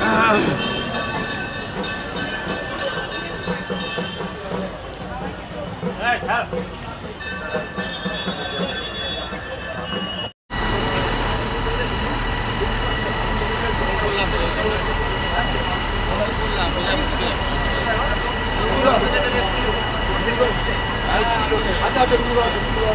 À. Hey, help. 자, 저기로 가, 저기로 가.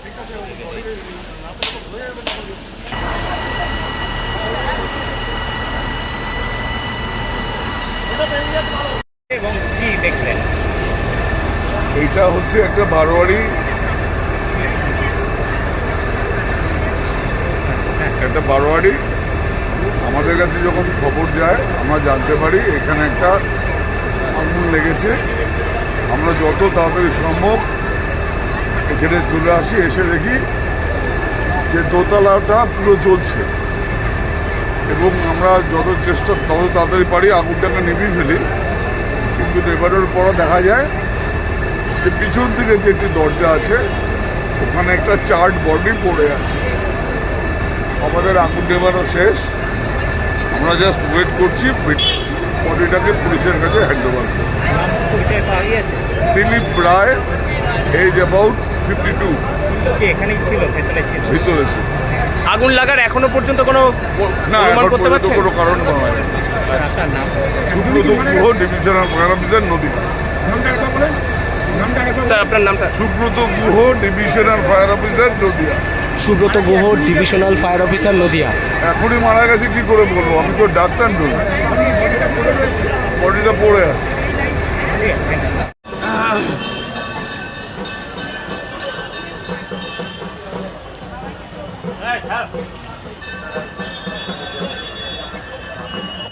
এটা হচ্ছে একটা মারোয়ারি। একটা বারোয়ারি আমাদের কাছে যখন খবর যায়, আমরা জানতে পারি এখানে একটা আগুন লেগেছে। আমরা যত তাড়াতাড়ি সম্ভব ঘেরে চলে আসি এসে দেখি যে দোতলাটা পুরো জ্বলছে। এবং আমরা যত চেষ্টা তত তাড়াতাড়ি পারি আগুনটাকে নিভিয়ে ফেলি। কিন্তু নেবানোর পরে দেখা যায় যে পিছন দিকে যে একটি দরজা আছে ওখানে একটা চার্ট বডি পড়ে আছে। আমাদের আগুন নেবানো শেষ। আমরা জাস্ট ওয়েট করছি বডিটাকে পুলিশের কাছে hand over Dilip Roy age about আগুন লাগার এখনও পর্যন্ত কোনো কারণ সুব্রত গুহ ডিভিশনাল ফায়ার নামটা Subrata Guha divisional fire officer Nadia. Subrata Guha divisional fire officer Nadia. এখনই মারা গেছে কি করে বলব? আমি তো ডাক্তার নই। বডিটা পড়ে আছে। happened.